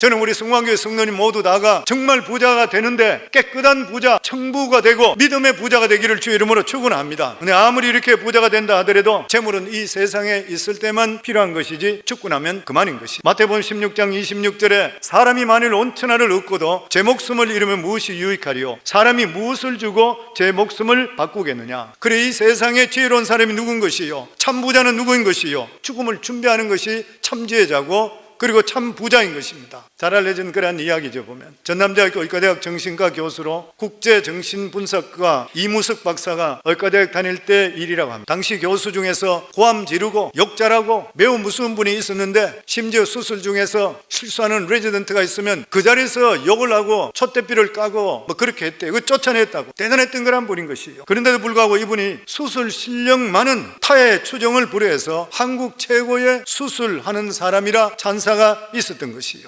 저는 우리 성광교회 성도님 모두 다가 정말 부자가 되는데 깨끗한 부자, 청부가 되고 믿음의 부자가 되기를 주 이름으로 축원합니다. 근데 아무리 이렇게 부자가 된다 하더라도 재물은 이 세상에 있을 때만 필요한 것이지 죽고 나면 그만인 것이. 마태복음 16장 26절에 사람이 만일 온 천하를 얻고도 제 목숨을 잃으면 무엇이 유익하리요? 사람이 무엇을 주고 제 목숨을 바꾸겠느냐? 그래 이 세상에 지혜로운 사람이 누군 것이요? 참 부자는 누구인 것이요? 죽음을 준비하는 것이 참지혜자고 그리고 참 부자인 것입니다. 잘 알려진 그러한 이야기죠 보면 전남대학교 의과대학 정신과 교수로 국제정신분석가 이무석 박사가 의과대학 다닐 때 일이라고 합니다. 당시 교수 중에서 고함 지르고 욕잘하고 매우 무서운 분이 있었는데 심지어 수술 중에서 실수하는 레지던트가 있으면 그 자리에서 욕을 하고 촛대비를 까고 뭐 그렇게 했대요. 그 쫓아냈다고 대단했던 그런 분인 것이에요. 그런데도 불구하고 이분이 수술 실력만은 타의 추정을 불허해서 한국 최고의 수술하는 사람이라 찬사 가 있었던 것이에요.